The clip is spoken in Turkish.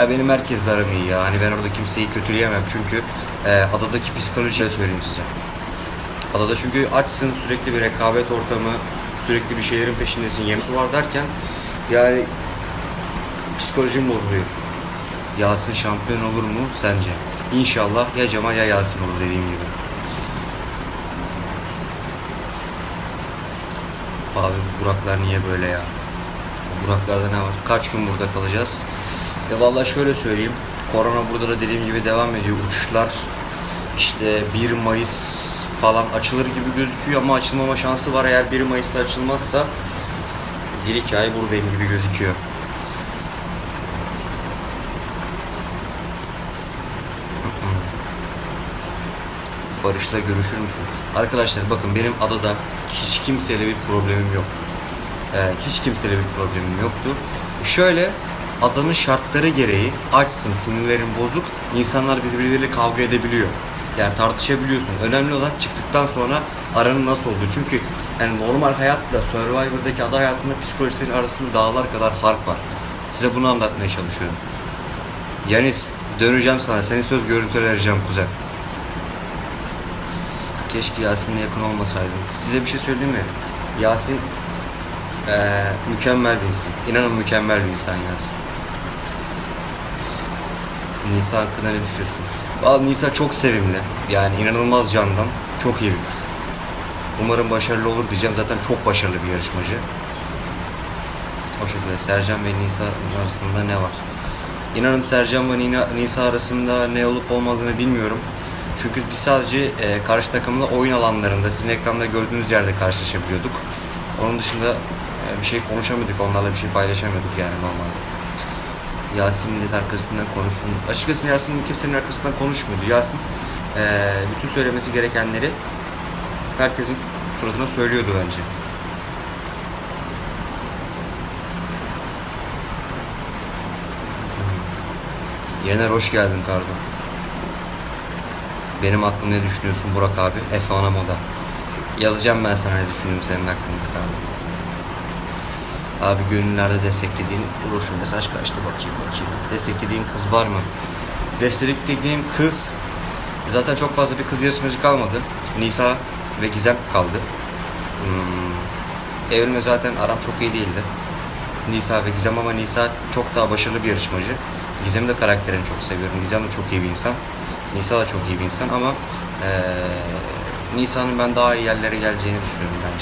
Ya benim herkesle aram iyi ya. Hani ben orada kimseyi kötüleyemem çünkü e, adadaki psikolojiyi söyleyeyim size. Adada çünkü açsın sürekli bir rekabet ortamı, sürekli bir şeylerin peşindesin. Yemek var derken yani psikolojim bozuluyor. Yasin şampiyon olur mu sence? İnşallah ya Cemal ya Yasin olur dediğim gibi. Abi bu Buraklar niye böyle ya? Bu Buraklarda ne var? Kaç gün burada kalacağız? Ya vallahi şöyle söyleyeyim. Korona burada da dediğim gibi devam ediyor. Uçuşlar işte 1 Mayıs falan açılır gibi gözüküyor ama açılmama şansı var. Eğer 1 Mayıs'ta açılmazsa 1-2 ay buradayım gibi gözüküyor. Barış'la görüşür müsün? Arkadaşlar bakın benim adada hiç kimseyle bir problemim yoktu. Ee, hiç kimseyle bir problemim yoktu. Şöyle adanın şartları gereği açsın, sinirlerin bozuk, insanlar birbirleriyle kavga edebiliyor. Yani tartışabiliyorsun. Önemli olan çıktıktan sonra aranın nasıl olduğu. Çünkü yani normal hayatla Survivor'daki ada hayatında psikolojisinin arasında dağlar kadar fark var. Size bunu anlatmaya çalışıyorum. Yanis döneceğim sana. Seni söz görüntüle vereceğim kuzen. Keşke Yasin'le yakın olmasaydım. Size bir şey söyleyeyim mi? Yasin eee, mükemmel bir insan. İnanın mükemmel bir insan Yasin. Nisa hakkında ne düşünüyorsun? Vallahi Nisa çok sevimli. Yani inanılmaz candan. Çok iyi bir kız. Umarım başarılı olur diyeceğim. Zaten çok başarılı bir yarışmacı. O şekilde Sercan ve Nisa arasında ne var? İnanın Sercan ve Nisa arasında ne olup olmadığını bilmiyorum. Çünkü biz sadece e, karşı takımla oyun alanlarında, sizin ekranda gördüğünüz yerde karşılaşabiliyorduk. Onun dışında e, bir şey konuşamıyorduk, onlarla bir şey paylaşamıyorduk yani normalde. Yasin millet arkasından konuşsun. Açıkçası Yasin kimsenin arkasından konuşmuyordu. Yasin e, bütün söylemesi gerekenleri herkesin suratına söylüyordu bence. Yener hoş geldin kardeşim. Benim hakkımda ne düşünüyorsun Burak abi? F1'a moda. Yazacağım ben sana ne düşündüğümü senin hakkında kardeşim. Abi gönüllerde desteklediğin Dur mesaj kaçtı bakayım bakayım. Desteklediğin kız var mı? Desteklediğim kız zaten çok fazla bir kız yarışmacı kalmadı. Nisa ve Gizem kaldı. Hmm. Evrim'le zaten aram çok iyi değildi. Nisa ve Gizem ama Nisa çok daha başarılı bir yarışmacı. Gizem'in de karakterini çok seviyorum. Gizem de çok iyi bir insan. Nisa da çok iyi bir insan ama eee Nisa'nın ben daha iyi yerlere geleceğini düşünüyorum bence.